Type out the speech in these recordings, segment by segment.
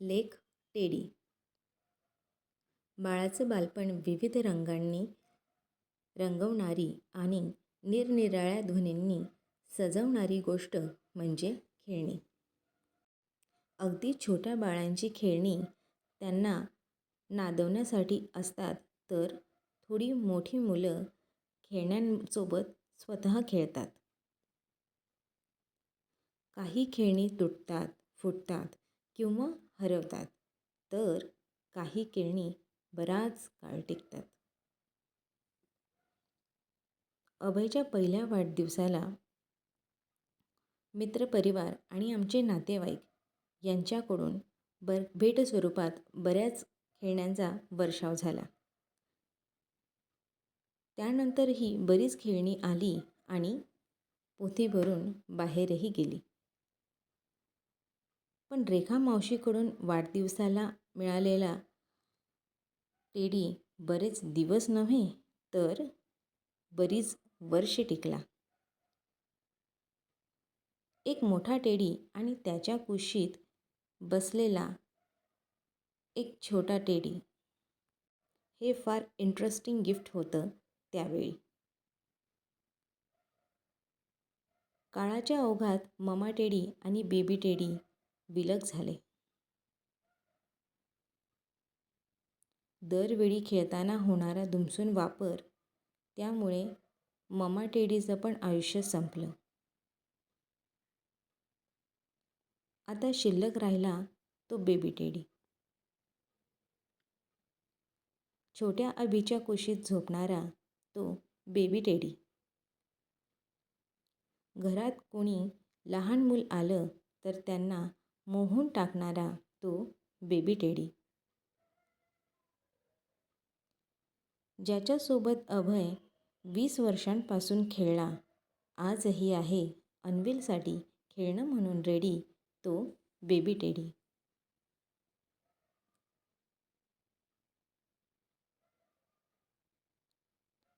लेख टेडी बाळाचं बालपण विविध रंगांनी रंगवणारी आणि निरनिराळ्या ध्वनींनी सजवणारी गोष्ट म्हणजे खेळणी. अगदी छोट्या बाळांची खेळणी त्यांना नादवण्यासाठी असतात तर थोडी मोठी मुलं खेळण्यांसोबत स्वतः खेळतात. काही खेळणी तुटतात, फुटतात किंवा हरवतात तर काही खेळणी बराच काळ टिकतात. अभयच्या पहिल्या वाढदिवसाला मित्रपरिवार आणि आमचे नातेवाईक यांच्याकडून बर भेटस्वरूपात बऱ्याच खेळण्यांचा वर्षाव झाला. त्यानंतरही बरीच खेळणी आली आणि पोती भरून बाहेरही गेली. पण रेखा मावशीकडून वाढदिवसाला मिळालेला टेडी बरेच दिवस नव्हे तर बरीच वर्षे टिकला. एक मोठा टेडी आणि त्याच्या कुशीत बसलेला एक छोटा टेडी हे फार इंटरेस्टिंग गिफ्ट होतं त्यावेळी. काळाच्या ओघात ममा टेडी आणि बेबी टेडी विलग झाले. दरवेळी खेळताना होणारा दुमसून वापर त्यामुळे ममा टेडीचं पण आयुष्य संपलं. आता शिल्लक राहिला तो बेबी टेडी. छोट्या अभिच्या कुशीत झोपणारा तो बेबी टेडी. घरात कोणी लहान मूल आलं तर त्यांना मोहून टाकणारा तो बेबी टेडी. ज्याच्यासोबत अभय वीस वर्षांपासून खेळला आजही आहे अनविलसाठी खेळणं म्हणून रेडी तो बेबी टेडी.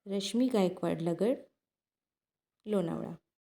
रश्मी गायकवाड लगड, लोणावळा